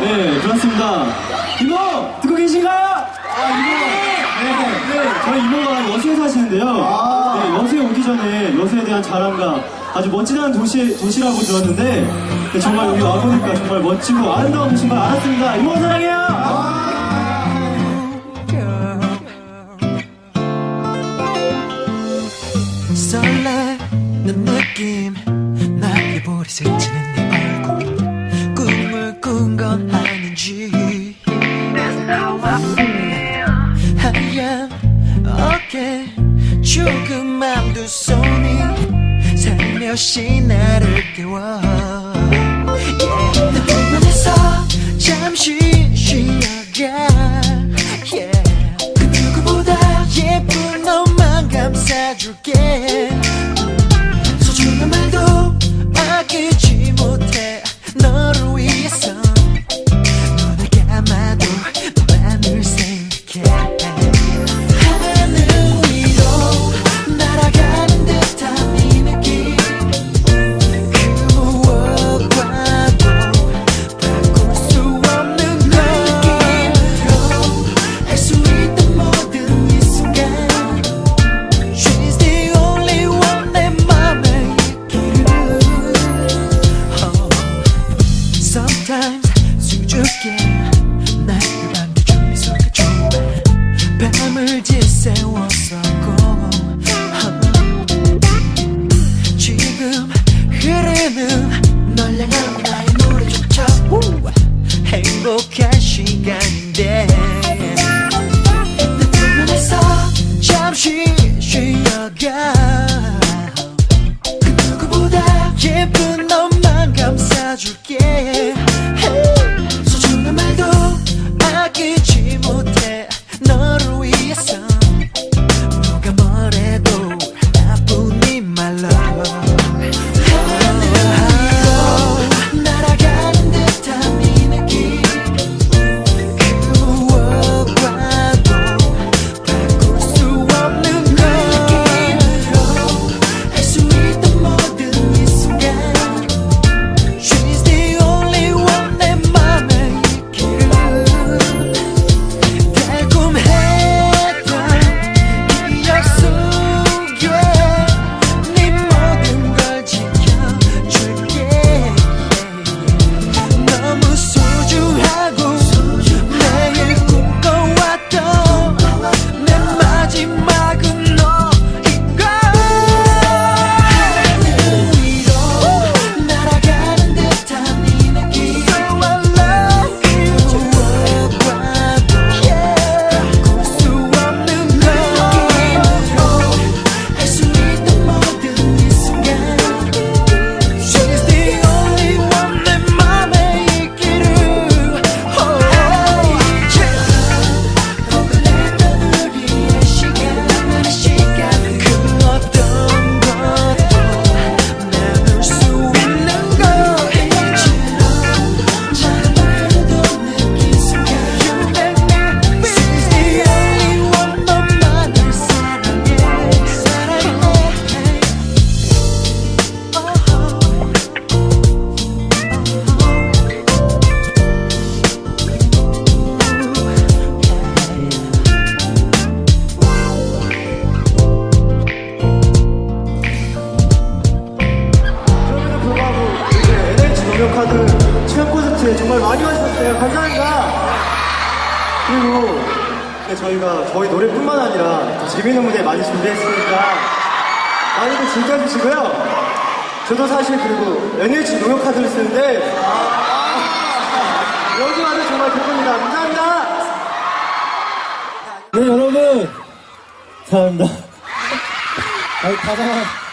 네, 그렇습니다. 이모! 듣고 계신가요? 아, 이모! 네, 네, 저희 이모가 여수에 사시는데요. 네, 여수에 오기 전에 여수에 대한 자랑과 아주 멋지다는 도시, 도시라고 들었는데, 네, 정말 여기 와보니까 정말 멋지고 아름다운 도시인 걸 알았습니다. 이모 사랑해요! 설레는 느낌 나의 볼이 스치는 네 얼굴 아닌지. 하얀 어깨 조그만 두 손이 살며시 나를 깨워. Yeah. 내 눈에서 잠시 쉬어가. Yeah. 그 누구보다 예쁜 너만 감싸줄게 수줍게 나를 반겨준 미소가 좋아. 밤을 지새웠었고 지금 흐르는 널 향한 나의 노래조차. 우! 행복한 시간인데 감사합니다. 그리고 네, 저희가 저희 노래뿐만 아니라 또 재밌는 무대 많이 준비했으니까 많이들 즐겨주시고요. 저도 사실 그리고 NH 노력카드를 쓰는데 여기 와서 정말 기쁩니다. 감사합니다. 네 여러분 감사합니다. 아니 가장